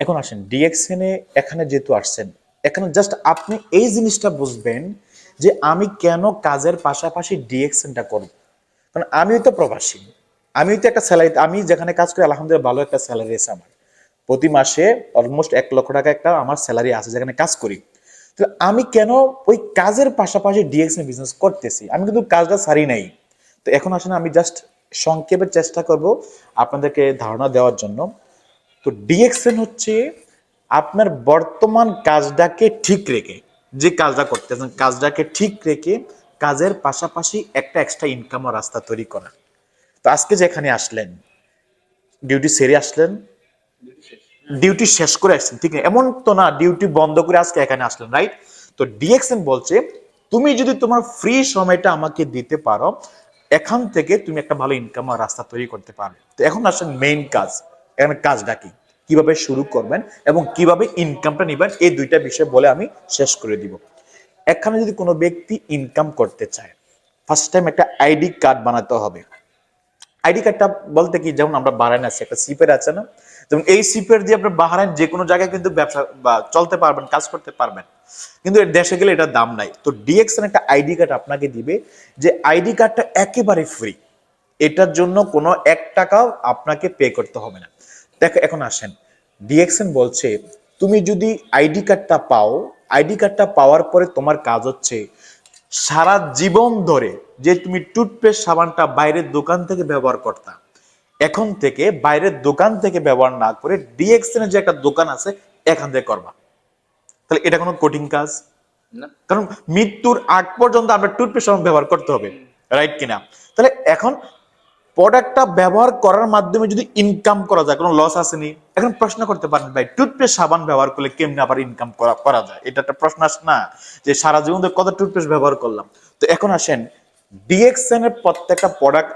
এখন আসেন ডিএক্সএনে এখানে যেহেতু আসছেন, এখানে জাস্ট আপনি এই জিনিসটা বুঝবেন যে আমি কেন কাজের পাশাপাশি ডিএক্সএনটা করব। কারণ আমিও তো প্রবাসী, আমিও তো একটা স্যালারি আমি যেখানে কাজ করি, আলহামদুলিল্লাহ ভালো একটা স্যালারি আছে আমার। প্রতি মাসে অলমোস্ট এক লক্ষ টাকা একটা আমার স্যালারি আছে যেখানে কাজ করি। তো আমি কেন ওই কাজের পাশাপাশি ডিএক্সএন বিজনেস করতেছি? আমি কিন্তু কাজটা সারি নাই। তো এখন আসলে আমি জাস্ট সংক্ষেপের চেষ্টা করব আপনাদেরকে ধারণা দেওয়ার জন্য। তো ডিএক্সএন হচ্ছে আপনার বর্তমান কাজটাকে ঠিক রেখে, যে কাজটা করতেছেন, কাজটাকে ঠিক রেখে কাজের পাশাপাশি একটা এক্সট্রা ইনকামের রাস্তা তৈরি করা। তো আজকে যেখানে আসলেন ডিউটি সেরে আসলেন ডিউটি শেষ করে আসছেন, ঠিক এমন তো না ডিউটি বন্ধ করে আজকে এখানে আসলেন রাইট তো ডিএক্সএন বলছে, তুমি যদি তোমার ফ্রি সময়টা আমাকে দিতে পারো, এখান থেকে তুমি একটা ভালো ইনকামের রাস্তা তৈরি করতে পারবে তো এখন আসেন মেইন কাজ। এখানে কাজটা কি? কীভাবে শুরু করবেন এবং কীভাবে ইনকামটা নেবেন? এই দুইটা বিষয় বলে আমি শেষ করে দিব। এখানে যদি কোনো ব্যক্তি ইনকাম করতে চায় ফার্স্ট টাইম একটা আইডি কার্ড বানাতে হবে। আইডি কার্ডটা বলতে কি? যেমন আমরা বাহারাইন আছি, একটা সিপের আছে না? যেমন এই সিপের দিয়ে আপনি বাহারাইন যে কোনো জায়গায় কিন্তু ব্যবসা বা চলতে পারবেন, কাজ করতে পারবেন। কিন্তু দেশে গেলে এটার দাম নাই। তো ডিএক্সএন একটা আইডি কার্ড আপনাকে দিবে যে আইডি কার্ডটা একেবারে ফ্রি এটার জন্য কোনো এক টাকাও আপনাকে পে করতে হবে না। দেখো এখন আসেন। ডিএক্সএন বলছে তুমি যদি আইডি কার্ডটা পাও আইডি কার্ডটা পাওয়ার পরে তোমার কাজ হচ্ছে সারা জীবন ধরে যে তুমি টুথপেস্ট সাবানটা বাইরের দোকান থেকে ব্যবহার করতা। এখন থেকে বাইরের দোকান থেকে ব্যবহার না করে ডিএক্সএন এর যে একটা দোকান আছে এখান থেকে করবা। তাহলে এটা কোনো কঠিন কাজ? কারণ মৃত্যুর আগ পর্যন্ত আমরা টুথপেস্ট সাবান ব্যবহার করতে হবে রাইট কিনা? তাহলে এখন প্রোডাক্টটা ব্যবহার করার মাধ্যমে যদি ইনকাম করা যায় কোনো লস আসেনি এখন প্রশ্ন করতে পারেন ভাই টুথপেস্ট সাবান ব্যবহার করলে কেমনে আবার ইনকাম করা করা যায়? এটা একটা প্রশ্ন আসে না যে সারা জীবন ধরে কত টুথপেস্ট ব্যবহার করলাম। তো এখন আসেন ডিএক্সএন এর প্রত্যেকটা প্রোডাক্ট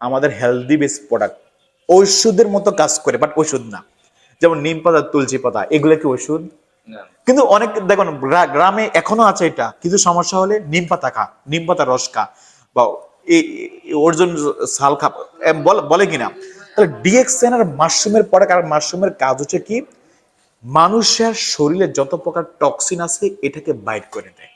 আমাদের হেলদি বেস প্রোডাক্ট ঔষধের মতো কাজ করে বাট ওষুধ না। যেমন নিম পাতা তুলসী পাতা এগুলো কি ওষুধ কিন্তু অনেক দেখুন গ্রা- গ্রামে এখনও আছে এটা কিছু সমস্যা হলে নিম পাতা খা নিম পাতা রস খা বা অর্জুন সাল খা এম বল- কিনা? তাহলে ডিএক্সএন আর মাশরুমের পরে আর মাশরুমের কাজ হচ্ছে কি? মানুষের শরীরে যত প্রকার টক্সিন আছে, এটাকে বাইট করে দেয়।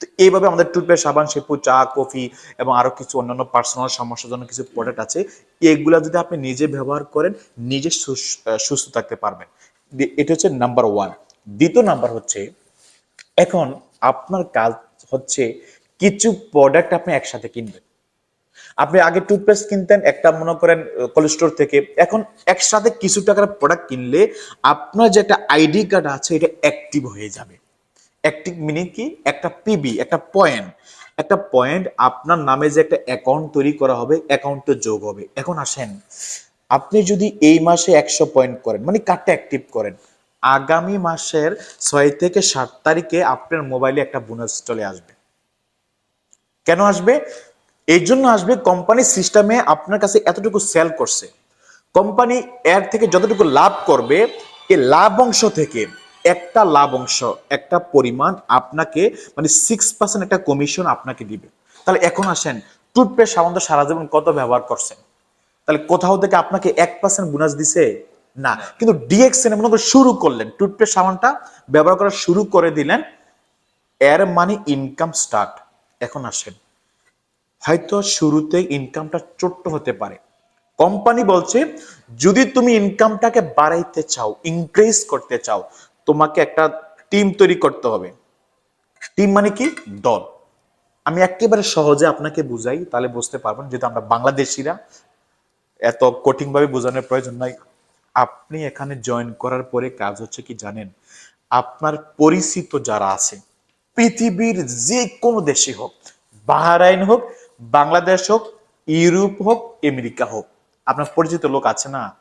তো এইভাবে আমাদের টুথপেস্ট সাবান শ্যাম্পু চা কফি এবং আরও কিছু অন্যান্য পার্সোনাল সমস্যার জন্য কিছু প্রোডাক্ট আছে। এগুলো যদি আপনি নিজে ব্যবহার করেন, নিজে সুস- সুস্থ থাকতে পারবেন। এটা হচ্ছে নাম্বার ওয়ান দ্বিতীয় নাম্বার হচ্ছে, এখন আপনার কাজ হচ্ছে কিছু প্রোডাক্ট আপনি একসাথে কিনবেন। আপনি আগে টুথপেস্ট কিনতেন, একটা মনে করেন কোল্ড স্টোর থেকে। এখন একসাথে কিছু টাকার প্রোডাক্ট কিনলে আপনার যে একটা আইডি কার্ড আছে, এটা অ্যাক্টিভ হয়ে যাবে। অ্যাক্টিভ মিনিং কি? একটা পিবি একটা পয়েন্ট একটা পয়েন্ট আপনার নামে যে একটা অ্যাকাউন্ট তৈরি করা হবে অ্যাকাউন্টে যোগ হবে। এখন আসেন, আপনি যদি এই মাসে একশো পয়েন্ট করেন মানে কার্ডটা অ্যাক্টিভ করেন, আগামী মাসের ছয় থেকে সাত তারিখে আপনার মোবাইলে একটা বোনাস চলে আসবে। কেন আসবে? এই জন্য আসবে কোম্পানি সিস্টেমে আপনার কাছে এতটুকু সেল করছে। কোম্পানি এর থেকে যতটুকু লাভ করবে এই লাভ অংশ থেকে একটা লাভ অংশ, একটা পরিমাণ আপনাকে মানে সিক্স পার্সেন্ট একটা কমিশন আপনাকে দিবে। তাহলে এখন আসেন টুথপেস্ট সাবান তো সারা জীবন কত ব্যবহার করছেন? তাহলে কোথাও থেকে আপনাকে এক পার্সেন্ট বোনাস দিছে? না। কিন্তু ডিএক্সএন মনে করে শুরু করলেন টুথপেস্ট সাবানটা ব্যবহার করা শুরু করে দিলেন, এর মানে ইনকাম স্টার্ট এখন আসেন। হয়তো শুরুতে ইনকামটা ছোট্ট হতে পারে। কোম্পানি বলছে, যদি তুমি ইনকামটাকে বাড়াইতে চাও ইনক্রিজ করতে চাও, তোমাকে একটা টিম তৈরি করতে হবে। টিম মানে কি? দল। আমি একেবারে সহজে আপনাকে বুঝাই, তাহলে বুঝতে পারবেন যেহেতু আমরা বাংলাদেশিরা, এত কঠিনভাবে বোঝানোর প্রয়োজন নাই। আপনি এখানে জয়েন করার পরে কাজ হচ্ছে কি জানেন? আপনার পরিচিত যারা আছে, পৃথিবীর যে কোনো দেশে হোক, বাহরাইন হোক বাংলাদেশ হোক, ইউরোপ হোক, আমেরিকা হোক, আপনার পরিচিত লোক আছে না?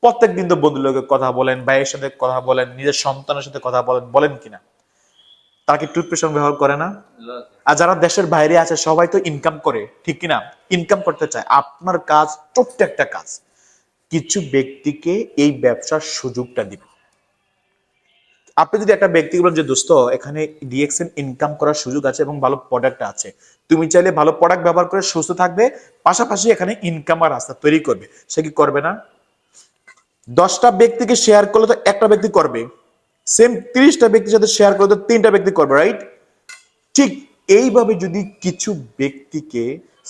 প্রত্যেক দিন তো বন্ধু লোকের কথা বলেন, ভাইয়ের সাথে কথা বলেন, নিজের সন্তানের সাথে কথা বলেন বলেন কিনা? তারা কি টুথপেস্ট ব্যবহার করে না? আর যারা দেশের বাইরে আছে, সবাই তো ইনকাম করে, ঠিক কিনা? ইনকাম করতে চায়, আপনার কাজ ছোট্ট একটা কাজ। কিছু ব্যক্তিকে এই ব্যবসার সুযোগটা দিবে। আপনি যদি একটা ব্যক্তি বলেন যে দোস্ত, এখানে ডিএক্সএন ইনকাম করার সুযোগ আছে এবং ভালো প্রোডাক্ট আছে, তুমি চাইলে ভালো প্রোডাক্ট ব্যবহার করে সুস্থ থাকবে, পাশাপাশি এখানে ইনকাম আর রাস্তা তৈরি করবে। সে কি করবে না? দশটা ব্যক্তিকে শেয়ার করলে তো একটা ব্যক্তি করবে। সেম তিরিশটা ব্যক্তির সাথে শেয়ার করলে তো তিনটা ব্যক্তি করবে রাইট ঠিক এইভাবে যদি কিছু ব্যক্তিকে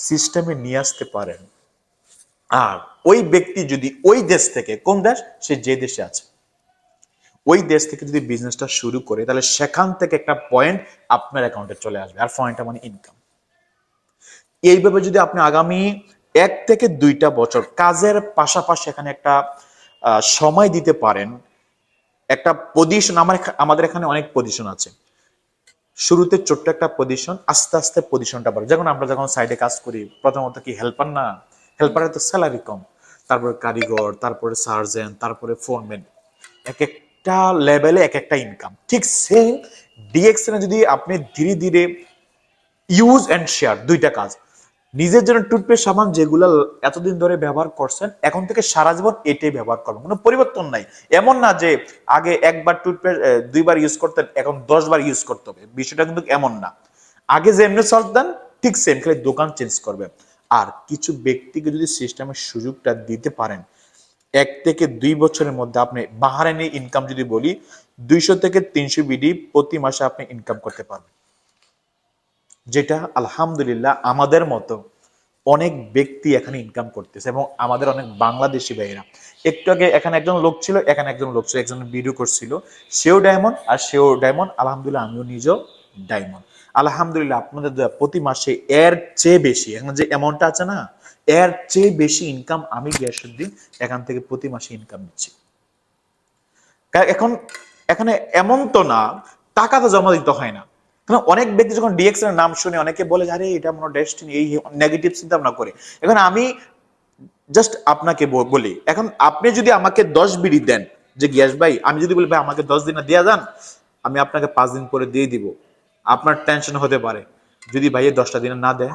সিস্টেমে নিয়ে আসতে পারেন, আর ওই ব্যক্তি যদি ওই দেশ থেকে, কোন দেশ? সে যে দেশে আছে। ওই দেশ থেকে যদি বিজনেসটা শুরু করে, তাহলে সেখান থেকে একটা পয়েন্ট আপনার অ্যাকাউন্টে চলে আসবে। আর পয়েন্টটা মানে ইনকাম এইভাবে যদি আপনি আগামী এক থেকে দুইটা বছর কাজের পাশাপাশি এখানে একটা সময় দিতে পারেন, একটা পজিশন আমার আমাদের এখানে অনেক পজিশন আছে। শুরুতে ছোট্ট একটা পজিশন আস্তে আস্তে পজিশনটা বাড়ে যখন আমরা যখন সাইডে কাজ করি, প্রথমত কি হেল্পার না? হেল্পারের তো স্যালারি কম। তারপরে কারিগর, তারপরে সার্জেন তারপরে ফোরম্যান এক এক একটা লেভেলে এক একটা ইনকাম ঠিক সেম ডিএক্সএনে যদি আপনি ধীরে ধীরে ইউজ অ্যান্ড শেয়ার দুইটা কাজ। নিজের জন্য টুথপেস্ট সাবান যেগুলো এতদিন ধরে ব্যবহার করছেন, এখন থেকে সারা জীবন এটাই ব্যবহার করবেন। কোনো পরিবর্তন নাই। এমন না যে আগে একবার টুথপেস্ট দুইবার ইউজ করতেন, এখন দশ বার ইউজ করতে হবে। বিষয়টা কিন্তু এমন না। আগে যে এমনি চলতেন ঠিক সেম খালি দোকান চেঞ্জ করবে। আর কিছু ব্যক্তিকে যদি সিস্টেমের সুযোগটা দিতে পারেন এক থেকে দুই বছরের মধ্যে আপনি বাহারাইনে ইনকাম যদি বলি, দুইশো থেকে তিনশো বিডি প্রতি মাসে আপনি ইনকাম করতে পারবেন। যেটা আলহামদুলিল্লাহ আমাদের মতো অনেক ব্যক্তি এখানে ইনকাম করতেছে এবং আমাদের অনেক বাংলাদেশি ভাইয়েরা। একটু আগে এখানে একজন লোক ছিল, এখানে একজন লোক ছিল, একজন ভিডিও করছিল। সেও ডায়মন্ড আর সেও ডায়মন্ড আলহামদুলিল্লাহ আমিও নিজেও ডায়মন্ড আলহামদুলিল্লাহ আপনাদের প্রতি মাসে এর চেয়ে বেশি। এখন যে অ্যামাউন্টটা আছে না এর চেয়ে বেশি ইনকাম আমি গিয়াসুদ্দিন এখান থেকে প্রতি মাসে ইনকাম নিচ্ছি। এখন, এখানে এমন তো না, টাকা তো জমা দিতে হয় না। কারণ অনেক ব্যক্তি যখন ডিএক্স এর নাম শুনে অনেকে বলে আরে, এটা মনে ডেস্টিনি এই নেগেটিভ চিন্তা ভাবনা করে। এখন আমি জাস্ট আপনাকে বলি, এখন আপনি যদি আমাকে দশ বিড়ি দেন, যে গিয়াস ভাই, আমি যদি বলি, ভাই, আমাকে দশ দিনে দিয়ে যান, আমি আপনাকে পাঁচ দিন পরে দিয়ে দিব। আপনার টেনশন হতে পারে। যদি ভাইয়ে দশটা দিনে না দেয়,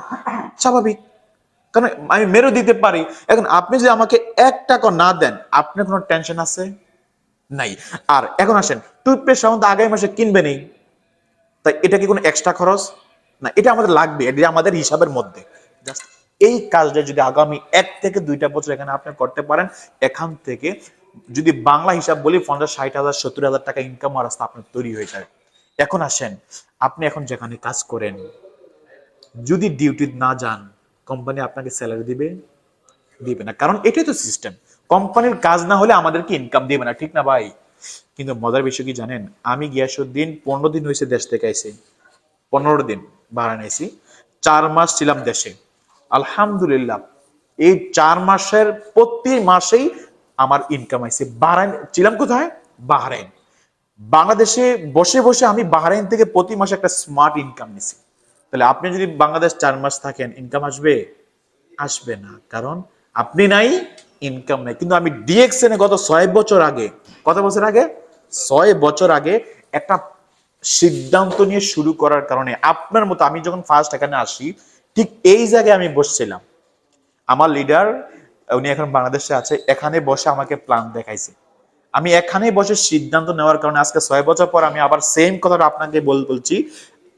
স্বাভাবিক। কারণ আমি মেরো দিতে পারি। এখন আপনি যদি আমাকে এক টাকা না দেন, আপনার কোনো টেনশন আছে? নাই। আর এখন আসেন টুথপেস্ট সাবান তো আগামী মাসে কিনবে নেই। তাই এটা কি কোনো এক্সট্রা খরচ? না, এটা আমাদের লাগবে, এটা আমাদের হিসাবের মধ্যে। জাস্ট এই কাজটা যদি আগামী এক থেকে দুইটা বছর এখানে আপনি করতে পারেন, এখান থেকে যদি বাংলা হিসাব বলি, পঞ্চাশ, ষাট হাজার, সত্তর হাজার টাকা ইনকাম রাস্তা আপনার তৈরি হয়ে যায়। এখন আসেন, আপনি এখন যেখানে কাজ করেন, যদি ডিউটি না যান কোম্পানি আপনাকে স্যালারি দিবে? দিবে না। কারণ এটাই তো সিস্টেম কোম্পানির কাজ না হলে আমাদেরকে ইনকাম দিবে না, ঠিক না ভাই? কিন্তু মজার বিষয় কি জানেন? আমি গিয়াসুদ্দিন পনেরো দিন হয়েছে দেশ থেকে আইসি পনেরো দিন আইসি চার মাস ছিলাম দেশে। আলহামদুলিল্লাহ, এই চার মাসের প্রতি মাসেই আমার ইনকাম আইছে। বাহারাইন, ছিলাম কোথায়? বাহারাইন। বাংলাদেশে বসে বসে আমি বাহারাইন থেকে প্রতি মাসে একটা স্মার্ট ইনকাম নিছি। তাহলে আপনি যদি বাংলাদেশ চার মাস থাকেন ইনকাম আসবে? আসবে না। কারণ আপনি নাই ইনকাম নাই। কিন্তু আমি ডিএক্সএনে গত ছয় বছর আগে, কত বছর আগে? ছয় বছর আগে একটা সিদ্ধান্ত নিয়ে শুরু করার কারণে আপনার মতো আমি যখন ফার্স্ট এখানে আসি, ঠিক এই জায়গায় আমি বসছিলাম। আমার লিডার উনি এখন বাংলাদেশে আছে, এখানে বসে আমাকে প্ল্যান দেখাইছে। আমি এখানে বসে সিদ্ধান্ত নেওয়ার কারণে আজকে ছয় বছর পর আমি আবার সেম কথাটা আপনাকে বল, বলছি।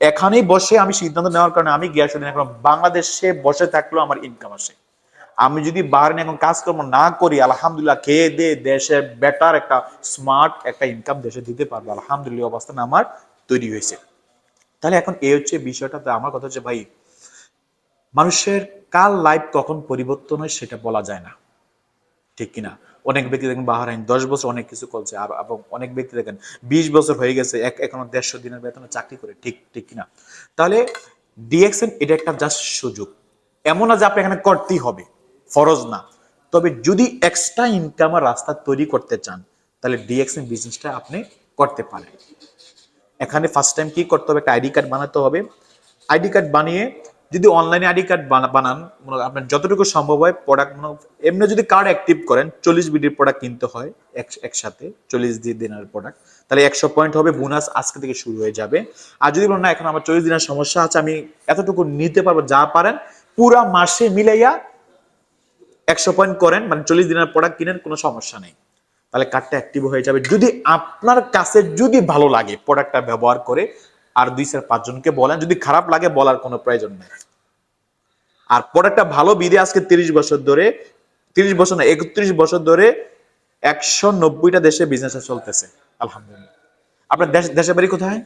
এখানেই বসে আমি সিদ্ধান্ত নেওয়ার কারণে আমি গিয়াসুদ্দিন এখন বাংলাদেশে বসে থাকলেও আমার ইনকাম আসে। আমি যদি বাহারে এখন কাজকর্ম না করি, আলহামদুলিল্লাহ, খেয়ে দে দেশের বেটার একটা স্মার্ট একটা ইনকাম দেশে দিতে পারব। আলহামদুলিল্লাহ অবস্থান আমার তৈরি হয়েছে। তাহলে এখন এই হচ্ছে বিষয়টা। তো আমার কথা হচ্ছে, ভাই, মানুষের কাল লাইফ কখন পরিবর্তন হয় সেটা বলা যায় না। ঠিক কিনা? অনেক ব্যক্তি দেখেন বাহারাইন দশ বছর অনেক কিছু করছে, আর এবং অনেক ব্যক্তি দেখেন বিশ বছর হয়ে গেছে, এক এখনও দেড়শো দিনের বেতনে চাকরি করে, ঠিক ঠিক কিনা? তাহলে ডিএক্সএন এটা একটা জাস্ট সুযোগ। এমন না যে আপনি এখানে করতেই হবে, ফরজ না। তবে যদি এক্সট্রা ইনকামের রাস্তা তৈরি করতে চান, তাহলে ডিএক্সএন বিজনেসটা আপনি করতে পারেন। এখানে ফার্স্ট টাইম কি করতে হবে? একটা আইডি কার্ড বানাতে হবে। আইডি কার্ড বানিয়ে যদি অনলাইনে আইডি কার্ড বানান আপনার যতটুকু সম্ভব হয় প্রোডাক্ট এমনি যদি কার্ড অ্যাক্টিভ করেন, চল্লিশ বিডির প্রোডাক্ট কিনতে হয় এক- একসাথে, চল্লিশ দিনের প্রোডাক্ট তাহলে একশো পয়েন্ট হবে বোনাস আজকে থেকে শুরু হয়ে যাবে। আর যদি বলেন, না, এখন আমার চল্লিশ দিনের সমস্যা আছে, আমি এতটুকু নিতে পারব, যা পারেন, পুরা মাসে মিলাইয়া একশো পয়েন্ট করেন মানে চল্লিশ দিনের প্রোডাক্ট কিনেন, কোনো সমস্যা নেই। তাহলে কার্ডটা অ্যাক্টিভ হয়ে যাবে। যদি আপনার কাছে যদি ভালো লাগে প্রোডাক্টটা ব্যবহার করে আর দুই চার পাঁচজনকে বলেন, যদি খারাপ লাগে বলার কোনো প্রয়োজন নেই। আর পরে একটা ভালো বিদে আজকে তিরিশ বছর ধরে, তিরিশ বছর না, একত্রিশ বছর ধরে একশো নব্বইটা দেশে বিজনেস চলতেছে। আলহামদুলিল্লাহ। আপনার দেশ দেশের বাড়ি কোথায়?